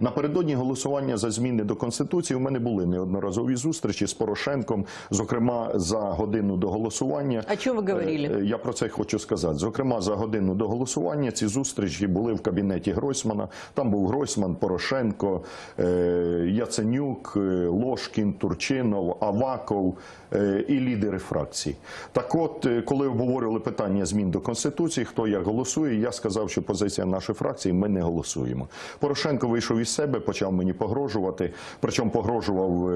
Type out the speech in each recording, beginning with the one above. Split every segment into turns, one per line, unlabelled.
Напередодні голосування за зміни до конституції у мене були неодноразові зустрічі з Порошенком, зокрема за годину до голосування.
О чем вы говорили?
Е, Я про це хочу сказати. Зокрема, за годину до голосування ці зустрічі були в кабінеті Гройсмана. Там був Гройсман, Порошенко, е, Яценюк, е, Лошкін, Турчинов, Аваков і лідери фракцій. Так от, коли обговорювали питання змін до конституції, хто як голосує, я сказав, що позиція нашої фракції ми не голосуємо. Порошенко вийшов із себе, почав мені погрожувати. Причому погрожував е,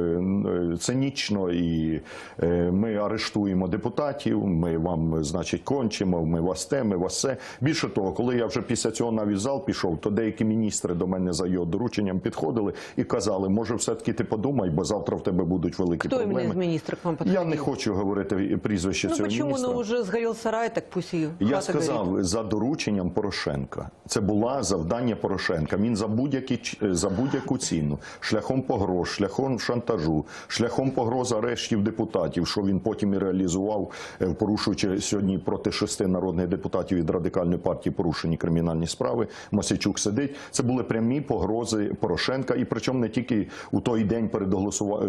е, цинічно, і е, ми арештуємо депутатів. Ми вам, значить, кончимо. Ми вас те, ми вас все. Більше того, коли я вже після цього навіть зал пішов, то деякі міністри до мене за його дорученням підходили і казали, може, все таки ти подумай, бо завтра в тебе будуть великі
именно
проблеми.
министров к вам
Я не хочу говорити прізвище
Ну
цього
почему?
міністра.
Ну уже сгорел сарай, так пусть
Я сказав
горит.
за дорученням Порошенка. Це була завдання Порошенка. Він за будь-які за будь-яку ціну, шляхом погроз, шляхом шантажу, шляхом погроз арештів депутатів, що він потім і реалізував, е, порушуючи сьогодні проти шести народних депутатів від радикальної партії порушені кримінальні справи. Мосичук сидить. Це були прямі погрози Порошенка, і причому не тільки у той день перед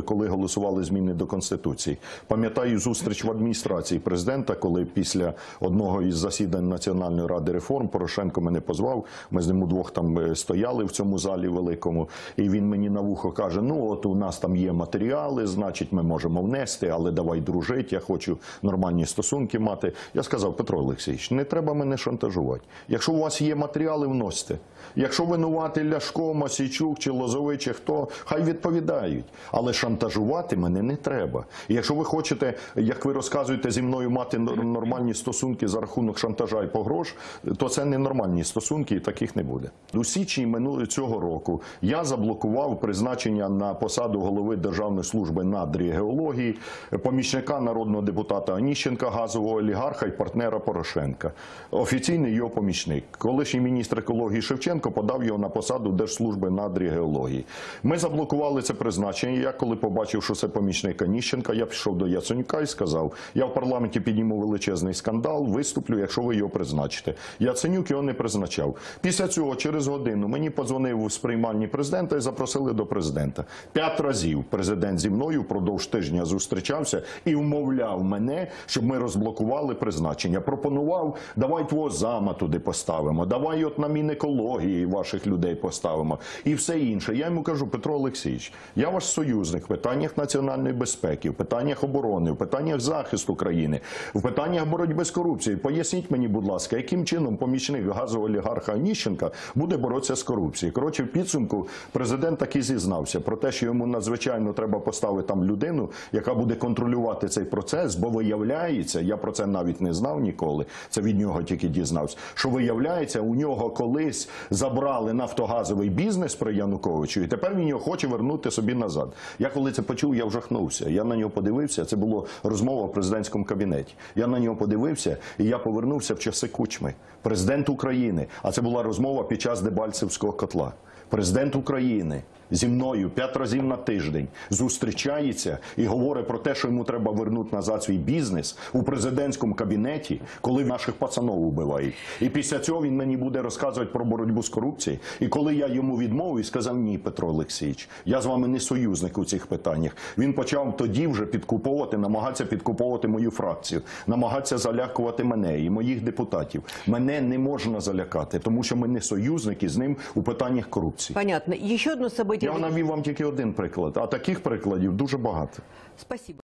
коли голосували зміни до конституції. Пам'ятаю зустріч в адміністрації президента, коли після одного із засідань Національної ради реформ Порошенко мене позвав. Ми з ним удвох там е, стояли в цьому залі великому, і він мені на вухо каже: Ну, от у нас там є матеріали, значить, ми можемо внести, але давай дружити. Я хочу нормальні стосунки мати. Я сказав, Петро Олексійович, не треба мене шантажувати. Якщо у вас є матеріали, вносьте. Якщо винувати Ляшко, Масійчук чи Лозовий, чи хто, хай відповідають. Але шантажувати мене не треба. І якщо ви хочете, як ви розказуєте, зі мною мати нор- нормальні стосунки за рахунок шантажа і погроз, то це не нормальні стосунки, і таких не буде. У січні минулого цього року я заблокував призначення на посаду голови Державної служби надрі геології, помічника народного депутата Аніщенка, газового олігарха і партнера Порошенка. Офіційний його помічник. Колишній міністр екології Шевченко подав його на посаду Держслужби надрі геології. Ми заблокували це призначення. Я коли побачив, що це помічник Аніщенка, я пішов до Яценюка і сказав: я в парламенті підніму величезний скандал, виступлю, якщо ви його призначите. Яценюк його не призначав. Після цього, через годину, мені подзвонив з приймальні президента запросили до президента. П'ять разів президент зі мною впродовж тижня зустрічався і вмовляв мене, щоб ми розблокували призначення. Пропонував, давай твого зама туди поставимо, давай от на Мінекології ваших людей поставимо і все інше. Я йому кажу, Петро Олексійович, я ваш союзник в питаннях національної безпеки, в питаннях оборони, в питаннях захисту країни, в питаннях боротьби з корупцією. Поясніть мені, будь ласка, яким чином помічник газового олігарха Аніщенка буде боротися з корупцією. Коротше, підсумку президент так і зізнався про те, що йому надзвичайно треба поставити там людину, яка буде контролювати цей процес, бо виявляється, я про це навіть не знав ніколи. Це від нього тільки дізнався. Що виявляється, у нього колись забрали нафтогазовий бізнес при Януковичу, і тепер він його хоче вернути собі назад. Я коли це почув, я вжахнувся. Я на нього подивився. Це було розмова в президентському кабінеті. Я на нього подивився, і я повернувся в часи кучми. Президент України. А це була розмова під час Дебальцевського котла. Президент України зі мною п'ять разів на тиждень зустрічається і говорить про те, що йому треба вернути назад свій бізнес у президентському кабінеті, коли наших пацанов убивають. І після цього він мені буде розказувати про боротьбу з корупцією. І коли я йому відмовив сказав, ні, Петро Олексійович, я з вами не союзник у цих питаннях. Він почав тоді вже підкуповувати, намагатися підкуповувати мою фракцію, намагатися залякувати мене і моїх депутатів. Мене не можна залякати, тому що ми не союзники з ним у питаннях корупції.
Понятно. Еще одно событие.
Я навів вам тільки один приклад, а таких прикладів дуже багато.
Спасибо.